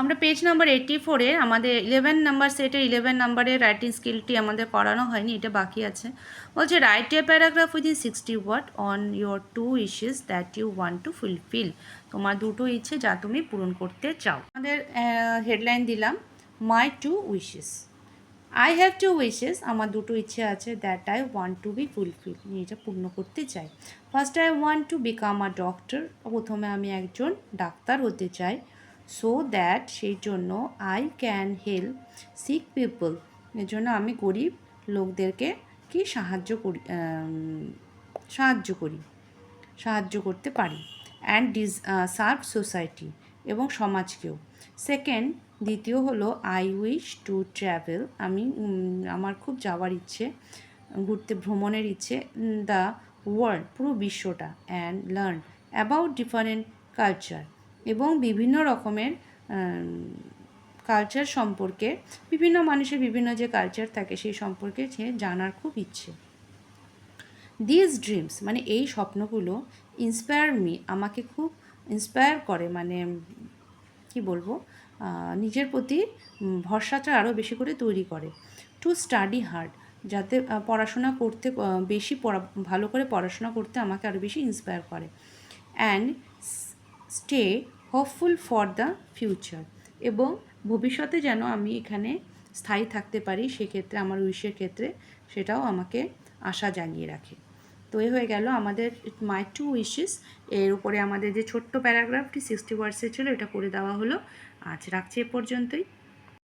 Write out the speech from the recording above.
আমরা page number eighty ফোরে আমাদের ইলেভেন নাম্বার সেটের ইলেভেন নাম্বারের রাইটিং স্কিলটি আমাদের করানো হয়নি, এটা বাকি আছে। বলছে write a paragraph within sixty word on your two wishes that you want to fulfil তোমার দুটো ইচ্ছে যা তুমি পূরণ করতে চাও। আমাদের হেডলাইন দিলাম my two wishes I have two wishes আমার দুটো ইচ্ছে আছে that I want to be fulfil এটা পূর্ণ করতে চাই। First I want to become a doctor প্রথমে আমি একজন ডাক্তার হতে চাই। সো দ্যাট সেই জন্য I can help sick people এর জন্য আমি গরিব লোকদেরকে কি সাহায্য করি সাহায্য করি, সাহায্য করতে পারি অ্যান্ড ডিজ সার্ভ সোসাইটি এবং সমাজকেও। সেকেন্ড দ্বিতীয় হলো আই উইশ টু ট্রাভেল আমি আমার খুব যাওয়ার ইচ্ছে, ঘুরতে ভ্রমণের ইচ্ছে দ্য ওয়ার্ল্ড পুরো বিশ্বটা and learn about different culture এবং বিভিন্ন রকমের কালচার সম্পর্কে, বিভিন্ন মানুষের বিভিন্ন যে কালচার থাকে সেই সম্পর্কে সে জানার খুব ইচ্ছে। দিস ড্রিমস মানে এই স্বপ্নগুলো ইন্সপায়ার মি আমাকে খুব ইন্সপায়ার করে মানে কি বলব নিজের প্রতি ভরসাটা আরও বেশি করে তৈরি করে। টু স্টাডি হার্ড যাতে পড়াশোনা করতে বেশি পড়া, ভালো করে পড়াশোনা করতে আমাকে আরও বেশি ইন্সপায়ার করে। And stay hopeful for the future এবং ভবিষ্যতে যেন আমি এখানে স্থায়ী থাকতে পারি, সেক্ষেত্রে, আমার উইশের ক্ষেত্রে সেটাও আমাকে আশা জাগিয়ে রাখে। তো এ হয়ে গেল আমাদের মাই টু উইশেস এর উপরে আমাদের যে ছোট্ট প্যারাগ্রাফটি সিক্সটি ওয়ার্ডসের ছিল, এটা করে দেওয়া হলো। আজ রাখছি এ পর্যন্তই।